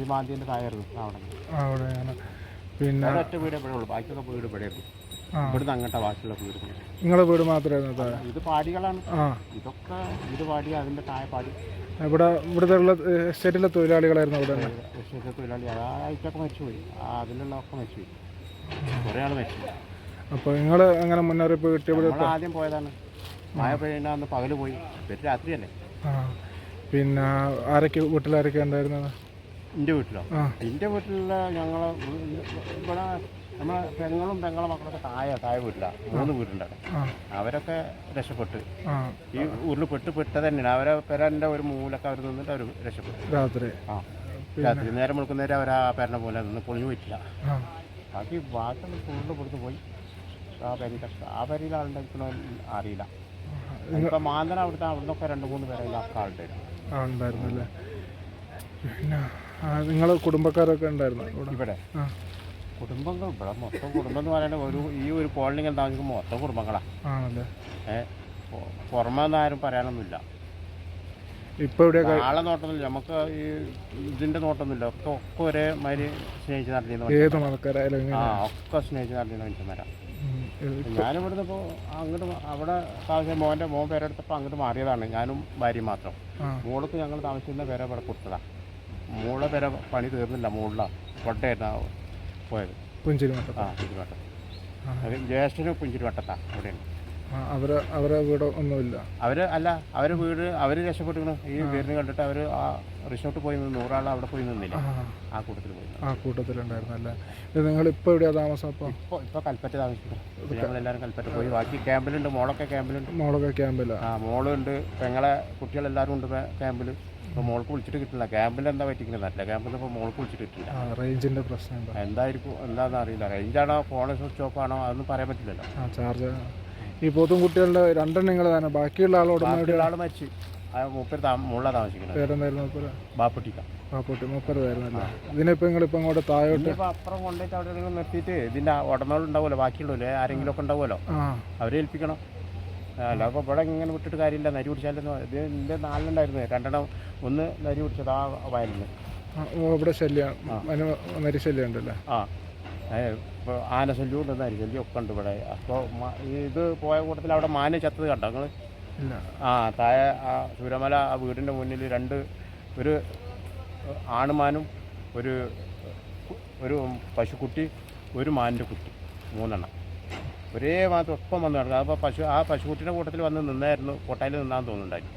ഈ മാന്തിന്റെ താഴെയായിരുന്നു അവിടെ അവിടെയാണ് പിന്നെ ഒറ്റ വീട് എവിടെ ഉള്ളൂ ബാക്കിയൊക്കെ വീട് ഇവിടെ. ഇവിടുന്ന് അങ്ങോട്ടാ ബാക്കിയുള്ള വീട് നിങ്ങളെ വീട് മാത്രമായിരുന്നു താഴെ ഇത് പാടികളാണ്. ആ. ഇതൊക്കെ ഇത് പാടി അതിന്റെ താഴെ പാടി. ഇവിടെ ഇവിടുത്തെ ഉള്ള എസ്റ്റേറ്റിലെ തൊഴിലാളികളായിരുന്നു അവിടെ എസ്റ്റേറ്റിലെ തൊഴിലാളി. ആ ആയിട്ടൊക്കെ മരിച്ചുപോയി. അതിലുള്ളതൊക്കെ മരിച്ചുപോയി. കുറേ ആൾ മരിച്ചു. അപ്പോൾ നിങ്ങൾ അങ്ങനെ മുന്നറിയിപ്പ് കിട്ടിയപ്പോൾ ആദ്യം പോയതാണ്. മഴ പെയ്യുന്ന അന്ന് പകൽ പോയി. രാത്രിയല്ലേ. പിന്നെ ആരൊക്കെ വീട്ടിലാരൊക്കെ ഉണ്ടായിരുന്നത്? എന്റെ വീട്ടിലോ? എന്റെ വീട്ടിലുള്ള ഞങ്ങൾ ഇവിടെ നമ്മളെ പെങ്ങളും പെങ്ങളെ മക്കളൊക്കെ താഴെ താഴെ വീട്ടിലാണ് മൂന്ന് വീടുണ്ടാണ് അവരൊക്കെ രക്ഷപ്പെട്ട്. ഈ ഉരുൾ പെട്ട് പെട്ട് തന്നെയാണ്. അവരെ പെരന്റെ ഒരു മൂലൊക്കെ അവർ നിന്നിട്ട് അവർ രക്ഷപ്പെട്ടു. രാത്രി. ആ. രാത്രി നേരം മുഴുക്കുന്നേരം അവർ ആ പെരനെ പോലെ നിന്ന് പൊളിഞ്ഞു പോയിട്ടില്ല. ബാക്കി ബാക്കി ഫുള്ള് കൊടുത്ത് പോയി. ആ പെരിന്റെ ആ പെരയിൽ ആളുണ്ടായിരിക്കണോ അറിയില്ല. ഇപ്പം മാന്തന അവിടുത്തെ അവിടുന്നൊക്കെ രണ്ട് മൂന്ന് പേരെല്ലാം ആളുണ്ടായിരുന്നു. ഉണ്ടായിരുന്നല്ലേ? പിന്നെ നിങ്ങൾ കുടുംബക്കാരൊക്കെ ഉണ്ടായിരുന്നു? ഇവിടെ. കുടുംബങ്ങൾ ഇവിടെ മൊത്തം കുടുംബം എന്ന് പറയുന്നത് ഒരു ഈ ഒരു കോളനിയിൽ താമസിക്കുമ്പോൾ മൊത്തം കുടുംബങ്ങളാണ് ആണല്ലേ. ഏഹ് പുറമെ ആരും പറയാനൊന്നുമില്ല. ഇപ്പോൾ ഇവിടെ ആളെ നോട്ടമൊന്നുമില്ല നമുക്ക് ഈ ഇതിന്റെ നോട്ടമൊന്നുമില്ല ഒക്കെ ഒക്കെ ഒരേ മാതിരി സ്നേഹിച്ച് ഏത് മതക്കാരായാലും ആ ഒക്കെ സ്നേഹിച്ച് നടത്തിയെന്ന് മനുഷ്യന്മാരാ. ഉം, ഇത് ഞാനിവിടുന്ന് ഇപ്പോൾ അങ്ങോട്ട് അവിടെ താമസിച്ച മോന്റെ മോൻ പേരെടുത്തപ്പോൾ അങ്ങോട്ട് മാറിയതാണ് ഞാനും ഭാര്യ മാത്രം. ആ. ഞങ്ങൾ താമസിക്കുന്ന പേരെ ഇവിടെ കൊടുത്തതാണ് മോളെ വരെ പണി തീർന്നില്ല മോളിലാണ് കൊട്ടയായിരുന്നു പോയത്. പുഞ്ചിരി ആ പുഞ്ചിരിവട്ടം. അത് ജ്യേഷ്ഠനും പുഞ്ചിരിവട്ടത്താണ് അവിടെയാണ് അവരെ അവരെ വീട് ഒന്നുമില്ല. അവർ അല്ല അവർ വീട് അവർ രക്ഷപ്പെട്ടിരുന്നു ഈ വീടിന് കണ്ടിട്ട് അവർ ആ റിസോർട്ട് പോയി നിന്ന് നൂറാൾ അവിടെ പോയി നിന്നില്ല? ആ. കൂട്ടത്തിൽ പോയി ആ കൂട്ടത്തിലുണ്ടായിരുന്നല്ലേ. അല്ലേ നിങ്ങൾ ഇപ്പോൾ എവിടെയാ താമസം അപ്പോൾ ഇപ്പോൾ ഇപ്പോൾ കൽപ്പറ്റ താമസിക്കുന്നു. ഞങ്ങളെല്ലാവരും കൽപ്പറ്റ പോയി. ബാക്കി ക്യാമ്പിലുണ്ട് മോളൊക്കെ ക്യാമ്പിലുണ്ട്. മോളൊക്കെ ക്യാമ്പിലാണ് ആ മോളുണ്ട് പെങ്ങളെ കുട്ടികളെല്ലാവരും ഉണ്ട് ക്യാമ്പിൽ ഇപ്പോൾ മോൾക്ക് വിളിച്ചിട്ട് കിട്ടില്ല. ക്യാമ്പിൽ എന്താ പറ്റിക്കുന്നത്? നല്ല ക്യാമ്പിൽ ഇപ്പോൾ മോൾക്ക് വിളിച്ചിട്ട് കിട്ടില്ല. റേഞ്ചിന്റെ പ്രശ്നം എന്തായിരിക്കും? എന്താണെന്ന് അറിയില്ല. റേഞ്ചാണോ? ഫോൺ സ്വിച്ച് ഓഫ് ആണോ? അതൊന്നും പറയാൻ പറ്റില്ലല്ലോ. ആ ചാർജ്. ഈ പോത്തും കുട്ടികളുടെ രണ്ടെണ്ണങ്ങൾ തന്നെ. ബാക്കിയുള്ള ആളോട് ആൾ മരിച്ചു. മൂപ്പര് മുകളിലാണ് താമസിക്കുന്നത്. പേരെന്തായിരുന്നു മുപ്പര്? ബാപ്പുട്ടിക്ക. ബാപ്പുട്ടി മുപ്പര് പേരുന്നല്ലേ ഇതിനിപ്പോൾ നിങ്ങളിപ്പോൾ ഇങ്ങോട്ട് താഴോട്ട് അപ്പുറം കൊണ്ടുപോയിട്ട് അവിടെ നിർത്തിയിട്ട് ഇതിന്റെ ഉടമകളുണ്ടാവുമല്ലോ? ബാക്കിയുള്ളൂ ആരെങ്കിലും ഒക്കെ ഉണ്ടാവുമല്ലോ അവരെ ഏൽപ്പിക്കണം. അല്ല അപ്പോൾ ഇവിടെ ഇങ്ങനെ വിട്ടിട്ട് കാര്യമില്ല. നരി പിടിച്ചാലും ഇത് എന്റെ നാലിലുണ്ടായിരുന്നു. രണ്ടെണ്ണം ഒന്ന് നരി പിടിച്ചത് ആ വയലിൽ നിന്ന് ഇവിടെ ശല്യം. നരി ശല്യം ഉണ്ടല്ലേ? ആ. ഇപ്പോൾ ആന ശല്യം ഉണ്ട് നരി ശല്യം ഒക്കെ ഉണ്ട് ഇവിടെ. അപ്പോൾ ഇത് പോയ കൂട്ടത്തിൽ അവിടെ മാന ചത്തത് കണ്ടോ നിങ്ങൾ ആ താഴെ ആ ചൂരമല ആ വീടിന്റെ മുന്നിൽ രണ്ട് ഒരു ആണുമാനും ഒരു ഒരു പശുക്കുട്ടി ഒരു മാനിന്റെ കുട്ടി മൂന്നെണ്ണം. ഒരേ മാത്രം ഒപ്പം വന്നു കിടക്കുക അപ്പോൾ പശു ആ പശുക്കുട്ടിയുടെ കൂട്ടത്തിൽ വന്ന് നിന്നായിരുന്നു. കൊട്ടായിൽ നിന്നാന്ന് തോന്നുന്നുണ്ടായിരുന്നു.